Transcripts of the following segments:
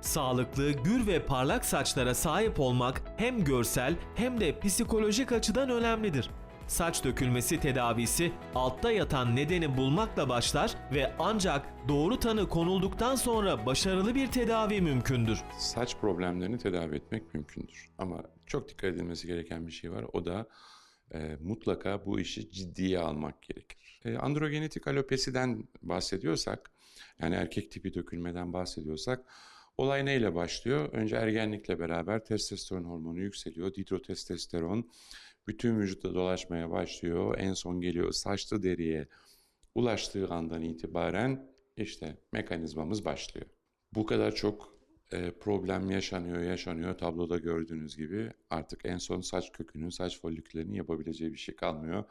Sağlıklı, gür ve parlak saçlara sahip olmak hem görsel hem de psikolojik açıdan önemlidir. Saç dökülmesi tedavisi altta yatan nedeni bulmakla başlar ve ancak doğru tanı konulduktan sonra başarılı bir tedavi mümkündür. Saç problemlerini tedavi etmek mümkündür. Ama çok dikkat edilmesi gereken bir şey var. O da e, mutlaka bu işi ciddiye almak gerekir. E, androgenetik alopesiden bahsediyorsak, yani erkek tipi dökülmeden bahsediyorsak, olay neyle başlıyor? Önce ergenlikle beraber testosteron hormonu yükseliyor, dihidrotestosteron bütün vücutta dolaşmaya başlıyor. En son geliyor saçlı deriye ulaştığı andan itibaren işte mekanizmamız başlıyor. Bu kadar çok e, problem yaşanıyor, yaşanıyor. Tabloda gördüğünüz gibi artık en son saç kökünün, saç foliküllerinin yapabileceği bir şey kalmıyor.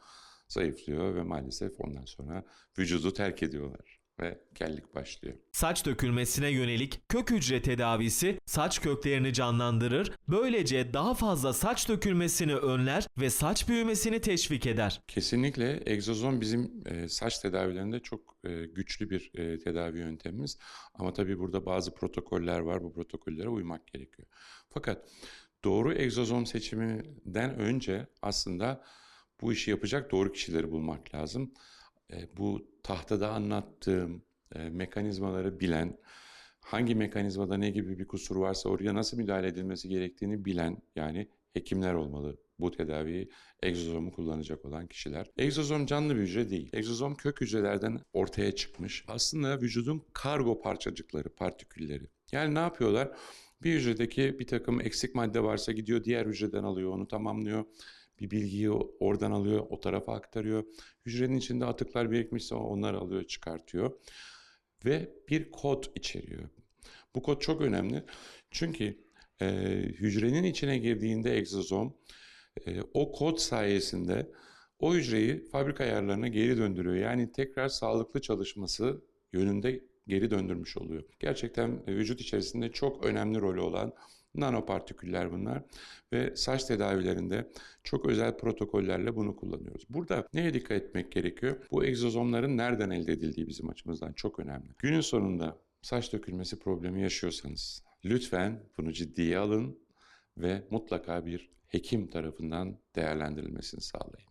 Zayıflıyor ve maalesef ondan sonra vücudu terk ediyorlar ve kellik başlıyor. Saç dökülmesine yönelik kök hücre tedavisi saç köklerini canlandırır, böylece daha fazla saç dökülmesini önler ve saç büyümesini teşvik eder. Kesinlikle egzozom bizim e, saç tedavilerinde çok e, güçlü bir e, tedavi yöntemimiz. Ama tabii burada bazı protokoller var. Bu protokollere uymak gerekiyor. Fakat doğru egzozom seçiminden önce aslında bu işi yapacak doğru kişileri bulmak lazım. E, bu tahtada anlattığım e, mekanizmaları bilen, hangi mekanizmada ne gibi bir kusur varsa oraya nasıl müdahale edilmesi gerektiğini bilen yani hekimler olmalı bu tedaviyi egzozomu kullanacak olan kişiler. Egzozom canlı bir hücre değil. Egzozom kök hücrelerden ortaya çıkmış. Aslında vücudun kargo parçacıkları, partikülleri. Yani ne yapıyorlar? Bir hücredeki bir takım eksik madde varsa gidiyor diğer hücreden alıyor, onu tamamlıyor. Bir bilgiyi oradan alıyor, o tarafa aktarıyor. Hücrenin içinde atıklar birikmişse onları alıyor, çıkartıyor. Ve bir kod içeriyor. Bu kod çok önemli. Çünkü e, hücrenin içine girdiğinde egzozom e, o kod sayesinde o hücreyi fabrika ayarlarına geri döndürüyor. Yani tekrar sağlıklı çalışması yönünde geri döndürmüş oluyor. Gerçekten e, vücut içerisinde çok önemli rolü olan nanopartiküller bunlar ve saç tedavilerinde çok özel protokollerle bunu kullanıyoruz. Burada neye dikkat etmek gerekiyor? Bu egzozomların nereden elde edildiği bizim açımızdan çok önemli. Günün sonunda saç dökülmesi problemi yaşıyorsanız lütfen bunu ciddiye alın ve mutlaka bir hekim tarafından değerlendirilmesini sağlayın.